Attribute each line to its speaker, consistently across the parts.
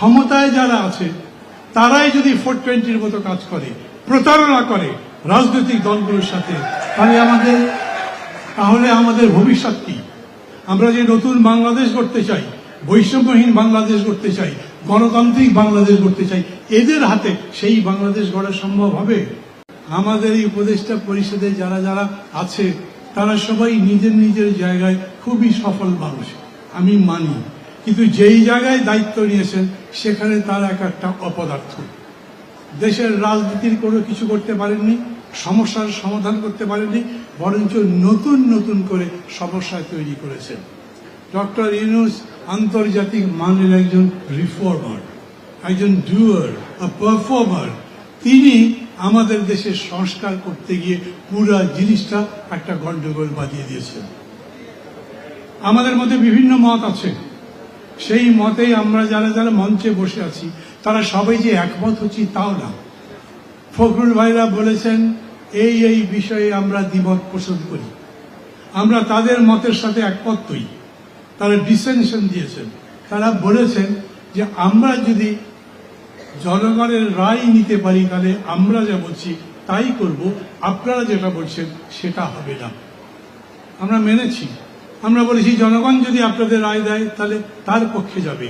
Speaker 1: ক্ষমতায় যারা আছে, তারাই যদি ফোর টোয়েন্টির মতো কাজ করে, প্রতারণা করে রাজনৈতিক দলগুলোর সাথে, তাহলে আমাদের তাহলে আমাদের ভবিষ্যৎ কি? আমরা যে নতুন বাংলাদেশ করতে চাই, বৈষম্যহীন বাংলাদেশ করতে চাই, গণতান্ত্রিক বাংলাদেশ করতে চাই, এদের হাতে সেই বাংলাদেশ গড়া সম্ভব হবে? আমাদের এই উপদেষ্টা পরিষদে যারা যারা আছে, তারা সবাই নিজের নিজের জায়গায় খুবই সফল মানুষ। আমি মানি। কিন্তু যেই জায়গায় দায়িত্ব নিয়েছেন, সেখানে তার এক একটা অপদার্থ। দেশের রাজনীতির কোনো কিছু করতে পারেননি, সমস্যার সমাধান করতে পারেননি, বরঞ্চ নতুন নতুন করে সমস্যা তৈরি করেছেন। ডক্টর ইউনুস আন্তর্জাতিক মানের একজন রিফর্মার, একজন ডুয়ার পারফর্মার তিনি আমাদের দেশের সংস্কার করতে গিয়ে পুরা জিনিসটা একটা গন্ডগোল বাজিয়ে দিয়েছেন। আমাদের মধ্যে বিভিন্ন মত আছে। সেই মতেই আমরা যারা যারা মঞ্চে বসে আছি, তারা সবাই যে একমত হচ্ছি তাও না। ফখরুল ভাইরা বলেছেন, এই এই বিষয়ে আমরা দ্বিমত পোষণ করি। আমরা তাদের মতের সাথে একমত হই। তারা ডিসেনশন দিয়েছেন। তারা বলেছেন যে, আমরা যদি জনগণের রায় নিতে পারি, তাহলে আমরা যা বলছি তাই করব। আপনারা যেটা বলছেন সেটা হবে না। আমরা মেনেছি। আমরা বলেছি জনগণ যদি আপনাদের রায় দেয়, তাহলে তার পক্ষে যাবে।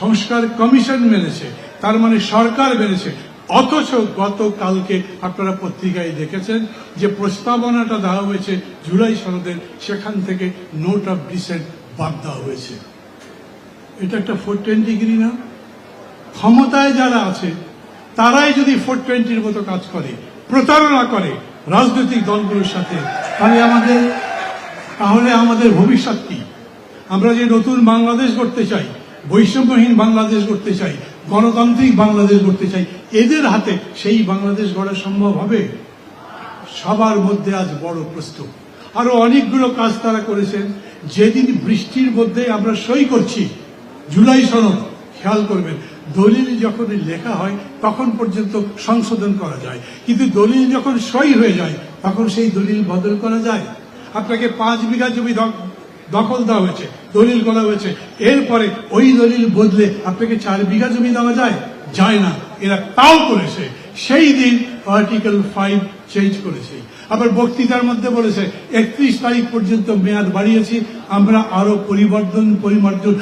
Speaker 1: সংস্কার কমিশন মেনেছে, তার মানে সরকার মেনেছে। অথচ গতকালকে আপনারা পত্রিকায় দেখেছেন যে প্রস্তাবনাটা দেওয়া হয়েছে জুলাই সনদের, সেখান থেকে নোট অফ ডিসেন্ট বাদ দেওয়া হয়েছে। এটা একটা ফোর টোয়েন্টি না? ক্ষমতায় যারা আছে, তারাই যদি ফোর টোয়েন্টির মতো কাজ করে, প্রতারণা করে রাজনৈতিক দলগুলোর সাথে, তাহলে আমাদের তাহলে আমাদের ভবিষ্যৎ কি? আমরা যে নতুন বাংলাদেশ করতে চাই, বৈষম্যহীন বাংলাদেশ করতে চাই, গণতান্ত্রিক বাংলাদেশ করতে চাই, এদের হাতে সেই বাংলাদেশ গড়া সম্ভব হবে? সবার মধ্যে আজ বড় প্রশ্ন আরও অনেকগুলো কাজ তারা করেছেন। যেদিন বৃষ্টির মধ্যে আমরা সই করছি, জুলাই সনদ, খেয়াল করবেন, দলিল যখন লেখা হয়, তখন পর্যন্ত সংশোধন করা যায়। কিন্তু দলিল যখন সই হয়ে যায়, তখন সেই দলিল বদল করা যায়? আপনাকে পাঁচ বিঘা জমি দখল দেওয়া হয়েছে, দলিল করা হয়েছে। এরপরে ওই দলিল বদলে আপনাকে চার বিঘা জমি দেওয়া যায়? যায় না। এরা তাও করেছে। সেই দিন আর্টিকেল ফাইভ চেঞ্জ করেছে। আবার বক্তৃতার মধ্যে বলেছে, একত্রিশ তারিখ পর্যন্ত মেয়াদ বাড়িয়েছি, আমরা আরও পরিবর্তন, পরিমার্জন,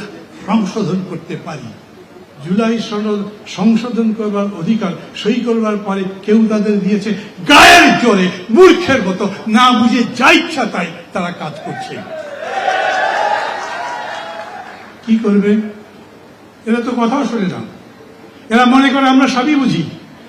Speaker 1: সংশোধন করতে পারি। জুলাই সনদ সংশোধন করবার অধিকার সই করবার পরে কেউ তাদের দিয়েছে গায়ের জোরে মূর্খের মতো। না বুঝে যা ইচ্ছা তাই তারা কাজ করছে। কি করবে? এরা তো কথাও শোনে না। এরা মনে করে আমরা সবই বুঝি।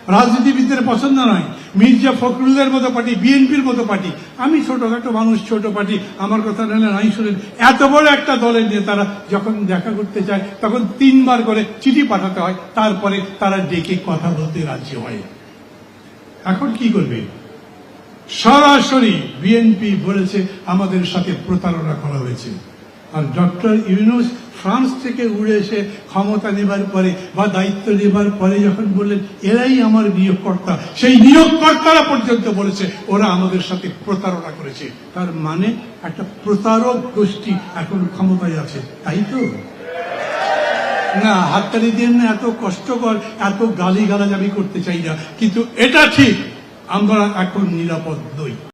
Speaker 1: রাজনীতিবিদদের পছন্দ নয়। মির্জা ফখরুলের মতো পার্টি, বিএনপির মতো পার্টি। আমি ছোটখাটো মানুষ, ছোট পার্টি। আমার কথা নিলে নাই শুনেন। এত বড় একটা দলের নেতারা যখন দেখা করতে চায় তখন তিনবার করে চিঠি পাঠাতে হয়। তারপরে তারা ডেকে কথা বলতে রাজি হয়। এখন কি করবে? সরাসরি বিএনপি বলেছে, আমাদের সাথে প্রতারণা করা হয়েছে। আর ডক্টর ইউনুস ফ্রান্স থেকে উড়ে এসে ক্ষমতা নেবার পরে বা দায়িত্ব নেবার পরে যখন বললেন, এরাই আমার নিয়োগকর্তা। সেই নিয়োগকর্তারা পর্যন্ত বলেছে, ওরা আমাদের সাথে প্রতারণা করেছে। তার মানে একটা প্রতারক গোষ্ঠী এখন ক্ষমতায় আছে, তাই তো? না, হাততালি দিয়ে না, এত কষ্টকর, এত গালি গালাজ আমি করতে চাই না। কিন্তু এটা ঠিক, আমরা এখন নিরাপদ নই।